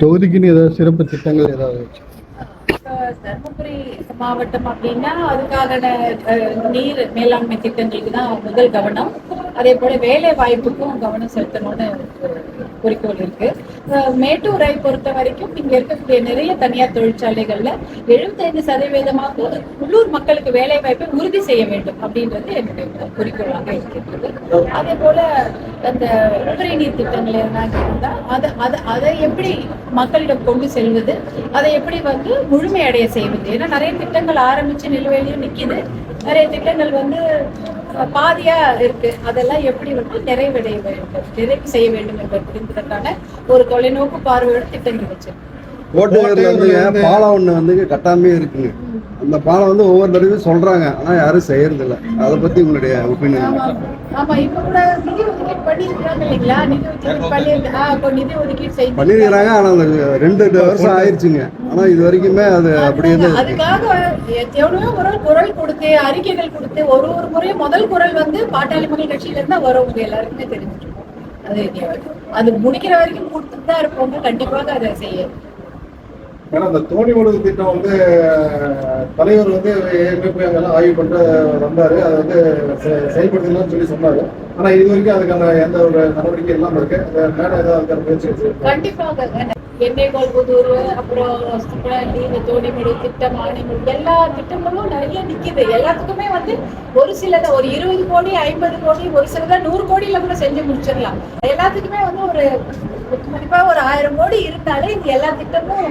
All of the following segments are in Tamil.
தொகுதிக்குன்னு ஏதாவது சிறப்பு திட்டங்கள் ஏதாவது வச்சு? தர்மபுரி தருமபுரி மாவட்டம் அப்படின்னா அதுக்கான நீர் மேலாண்மை திட்டங்களுக்கு தான் முதல் கவனம். அதே போல வேலை வாய்ப்புக்கும் கவனம் செலுத்தணும்னு குறிக்கோள் இருக்கு. மேட்டூரை பொறுத்த வரைக்கும் இங்க இருக்கக்கூடிய நிறைய தனியார் தொழிற்சாலைகள்ல எழுபத்தைந்து சதவீதமாக உள்ளூர் மக்களுக்கு வேலை வாய்ப்பை உறுதி செய்ய வேண்டும் அப்படின்றது என்னுடைய குறிக்கோளாக இருக்கின்றது. அதே போல அந்த உபரி நீர் திட்டங்கள் எதனாக இருந்தா அதை அதை அதை எப்படி மக்களிடம் கொண்டு செல்வது அதை எப்படி வந்து முழுமையடைய செய்வது? ஏன்னா நிறைய திட்டங்கள் ஆரம்பிச்சு நிலுவையிலையும் நிக்குது. நிறைய திட்டங்கள் வந்து பாதியா இருக்கு. அதெல்லாம் எப்படி வந்து நிறைவடைய வேண்டும் நிறைவு செய்ய வேண்டும் என்பது என்பதற்கான ஒரு தொலைநோக்கு பார்வையோட திட்டங்கள் வச்சிருக்கோம். ஓட்டுநர்ல வந்துங்க பாலம் ஒண்ணு வந்து கட்டாமே இருக்குங்க. அந்த பாலம் வந்து ஒவ்வொரு தடவையும் சொல்றாங்க. ஆனா யாரும் செய்யறது இல்ல அதை பத்தி உங்களுடைய ஒப்பீனியன் பண்ணிருக்கிறாங்க ஆனா அந்த ரெண்டு வருஷம் ஆயிருச்சுங்க. ஆனா இது வரைக்குமே அது அப்படியே. அதுக்காக எவ்வளவோ குரல் குரல் கொடுத்து அறிக்கைகள் கொடுத்து ஒரு ஒரு முறையும் முதல் குரல் வந்து பாட்டாளி மக்கள் கட்சியில இருந்தா வரும். உங்க எல்லாருக்குமே தெரிஞ்சிருக்கும். அது அது முடிக்கிற வரைக்கும் கொடுத்துட்டு தான் இருப்போங்க கண்டிப்பாக அதை செய்ய ஏன்னா அந்த தோணி ஒழுங்கு திட்டம் வந்து தலைவர் வந்து ஏற்கனவே போய் அங்கெல்லாம் ஆய்வு பண்ணிட்டு வந்தாரு. அதை வந்து செயல்படுத்தலாம்னு சொல்லி சொன்னாரு. ஆனா இது வரைக்கும் அதுக்கான எந்த ஒரு நடவடிக்கை இல்லாம இருக்கு. மேடம் ஏதாவது அதுக்கான முயற்சி கண்டிப்பாக எண்ணெய் அப்புறம் சுப்பராண்டி இந்த தோணிமொழி திட்டம் ஆணைமொழி எல்லா திட்டங்களும் நிறைய நிக்குது. எல்லாத்துக்குமே வந்து ஒரு சிலத ஒரு இருபது கோடி ஐம்பது கோடி ஒரு சிலத நூறு கோடியில கூட செஞ்சு முடிச்சிடலாம். எல்லாத்துக்குமே வந்து ஒரு கண்டிப்பா ஒரு ஆயிரம் கோடி இருந்தாலே இந்த எல்லா திட்டமும்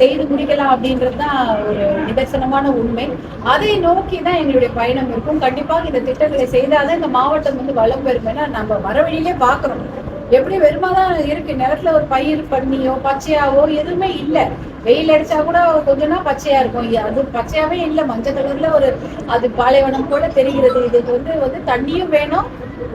செய்து முடிக்கலாம் அப்படின்றது தான் ஒரு நிதர்சனமான உண்மை. அதை நோக்கி தான் எங்களுடைய பயணம் இருக்கும். கண்டிப்பாக இந்த திட்டங்களை செய்தாதான் இந்த மாவட்டம் வந்து வளம் பெறும் நம்ம வர வழியிலே பாக்குறோம் எப்படி வெறுமா தான் இருக்கு? நிலத்துல ஒரு பயிர் பண்ணியோ பச்சையாவோ எதுவுமே இல்லை. வெயில் அடிச்சா கூட கொஞ்ச நாள் பச்சையா இருக்கும். அது பச்சையாவே இல்லை. மஞ்சள் கலர்ல ஒரு அது பாலைவனம் போல தெரிகிறது. இதுக்கு வந்து வந்து தண்ணியும் வேணும்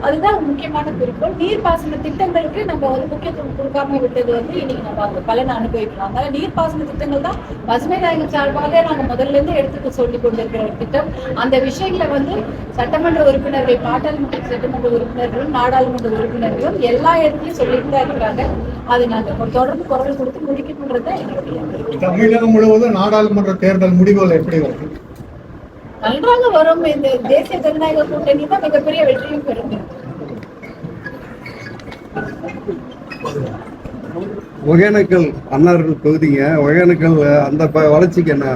அதுதான் முக்கியமான குறிக்கோள். நீர்ப்பாசன திட்டங்களுக்கு நம்ம வந்து முக்கியத்துவம் கொடுக்காம விட்டது வந்து இன்னைக்கு நம்ம அந்த பலனை அனுபவிக்கலாம். அதனால நீர்ப்பாசன திட்டங்கள் தான் பசுமை நாயகம் சார்பாக நாங்க முதல்ல இருந்து எடுத்துக்க சொல்லி கொண்டிருக்கிற ஒரு திட்டம். அந்த விஷயங்களை வந்து சட்டமன்ற உறுப்பினர்கள் பாட்டாளுமன்ற சட்டமன்ற உறுப்பினர்களும் நாடாளுமன்ற உறுப்பினர்களும் எல்லா இடத்துலயும் சொல்லிட்டு தான் இருக்கிறாங்க. அது நாங்க தொடர்ந்து குரல் கொடுத்து முடிக்கணுன்றது தான் தமிழகம் முழுவதும் நாடாளுமன்ற தேர்தல் முடிவுகள் எப்படி வரும் நன்றாக வரும். இந்த தேசிய ஜனநாயக கூட்டணி தான் மிகப்பெரிய வெற்றியும் பெறும் ஒகேனக்கல் அன்னார் தொகுதிங்க. ஒகேனக்கல் அந்த வளர்ச்சிக்கு என்ன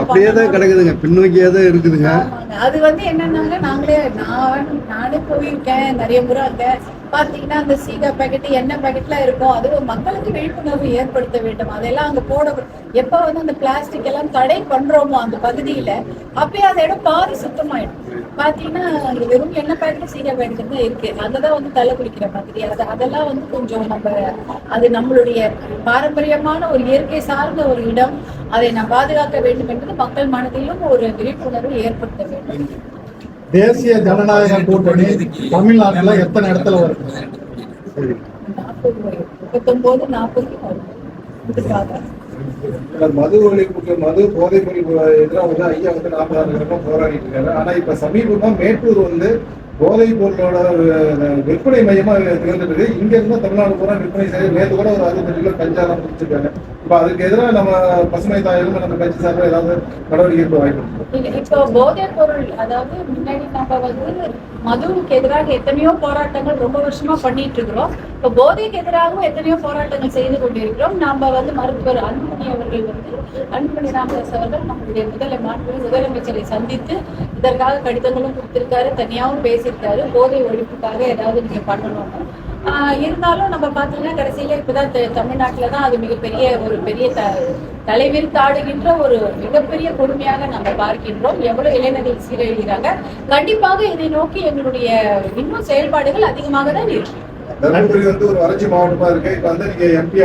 அப்படியே தான் கிடக்குதுங்க. பின்னோக்கியே தான் இருக்குதுங்க. அது வந்து என்னன்னாங்க நாங்களே நான் நானே போயிருக்கேன். நிறைய முறை அங்க பாத்தீங்கன்னா அந்த சீகா பாக்கெட் எண்ணெய் பேக்கெட்லாம் இருக்கும் அது மக்களுக்கு விழிப்புணர்வு ஏற்படுத்த வேண்டும். அதெல்லாம் அங்க போட எப்போ வந்து அந்த பிளாஸ்டிக் எல்லாம் தடை பண்றோமோ அந்த பகுதியில அப்பயே அந்த இடம் பாதி சுத்தமாயிடும். பாத்தீங்கன்னா அங்கே வெறும் எண்ணெய் பேக்கெட் சீகா பேக்கெட் தான் இருக்கு. அங்கதான் வந்து தலை குடிக்கிற மாதிரி. அது அதெல்லாம் வந்து கொஞ்சம் நம்ம அது நம்மளுடைய பாரம்பரியமான ஒரு இயற்கை சார்ந்த ஒரு இடம். அதை நான் பாதுகாக்க வேண்டும் என்பது மக்கள் மனதிலும் ஒரு விழிப்புணர்வு ஏற்படுத்த வேண்டும். தேசிய ஜனநாயக கூட்டணி தமிழ்நாட்டுல எத்தனை இடத்துல வருது? மது ஒழிப்புக்கு மது போதைப் பொருள் எதிராக வந்து ஐயா வந்து நாற்பதாயிரம் போராடிட்டு இருக்காரு. ஆனா இப்ப சமீபமா மேட்டூர் வந்து போதைப் பொருளோட விற்பனை மையமா திகழ்ந்துட்டு இங்க இருந்தா தமிழ்நாடு பூரா விற்பனை செய்ய நேற்று கூட ஒரு அறுபத்தஞ்சு கிலோ கஞ்சாலாம் முடிச்சிருக்காங்க இப்ப அதுக்கு எதிராக நம்ம பசுமை தாயகம் நம்ம கட்சி சார்பில் ஏதாவது நடவடிக்கை எடுக்க வாய்ப்பு இப்போ போதைப் பொருள் அதாவது முன்னாடி நம்ம வந்து மதுவுக்கு எதிராக எத்தனையோ போராட்டங்கள் ரொம்ப வருஷமா பண்ணிட்டு இருக்கிறோம். இப்போ போதைக்கு எதிராகவும் எத்தனையோ போராட்டங்கள் செய்து கொண்டிருக்கிறோம். நாம வந்து மருத்துவர் அன்புமணி அவர்கள் வந்து அன்புமணி ராமதாஸ் அவர்கள் நம்மளுடைய முதலை மாண்பு முதலமைச்சரை சந்தித்து இதற்காக கடிதங்களும் கொடுத்திருக்காரு தனியாகவும் பேசியிருக்காரு. போதை ஒழிப்புக்காக ஏதாவது நீங்க பண்ணணும் ஆஹ் இருந்தாலும் நம்ம பார்த்தீங்கன்னா கடைசியில இப்பதான் த- தான் அது மிகப்பெரிய ஒரு பெரிய த தலைவிரித்தாடுகின்ற ஒரு மிகப்பெரிய கொடுமையாக நம்ம பார்க்கின்றோம். எவ்வளவு இளைஞர்கள் சீரழிகிறாங்க. கண்டிப்பாக இதை நோக்கி எங்களுடைய இன்னும் செயல்பாடுகள் அதிகமாக தான் இருக்கு. தருமபுரி வந்து ஒரு வறட்சி மாவட்டமா இருக்கு. இப்ப வந்து நீங்க எம்பி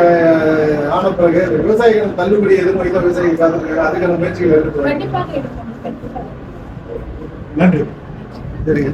ஆன பிறகு விவசாயிகள் தள்ளுபடி எதுவும் இல்லை விவசாயிகள் அதுக்கான முயற்சிகள் எடுத்து நன்றி. சரிங்க.